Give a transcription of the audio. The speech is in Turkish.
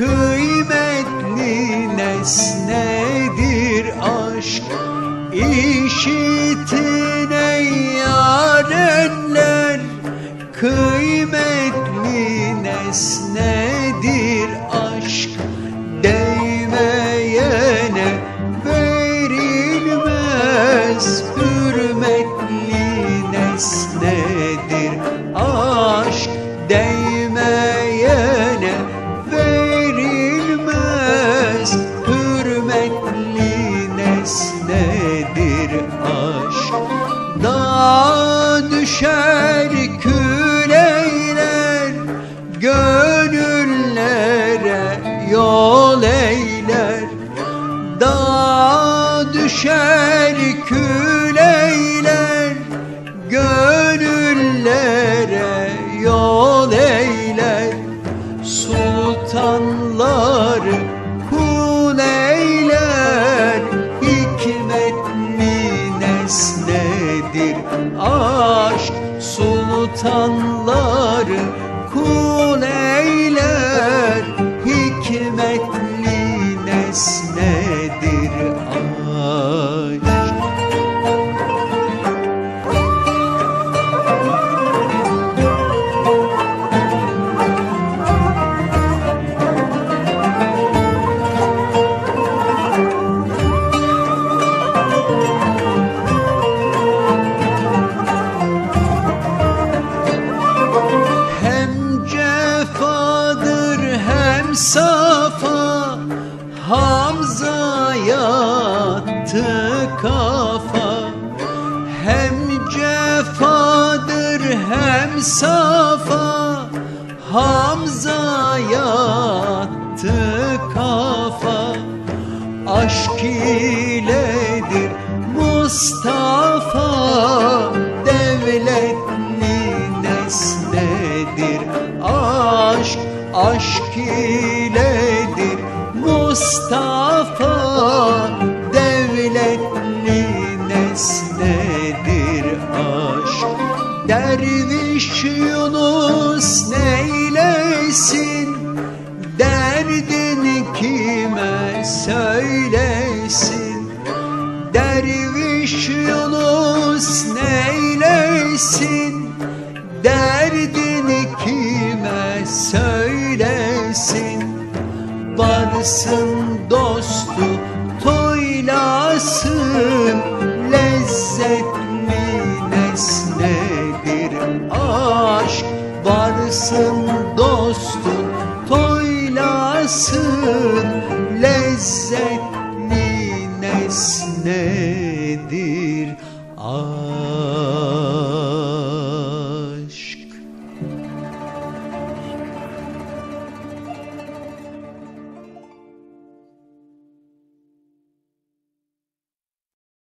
kıymetli nesnedir aşk İşitin ey yarenler. Kıymetli nesnedir aşk Değmeyene verilmez. Hürmetli nesnedir aşk düşer küleyler Gönüllere yol eyler. Dağa düşer küleyler Gönüllere yol eyler. Sultanları tongue. Safa Hamza yattı kafa Hem cefadır hem safa Hamza yattı kafa Aşk iledir Mustafa aşk iledir Mustafa devletli nesnedir aşk. Derviş Yunus neylesin? Derdin kime söylesin? Derviş Yunus neylesin? Derdini varsın dostu toylasın. Lezzetli nesnedir aşk? Varsın dostu toylasın. Lezzetli nesnedir aşk?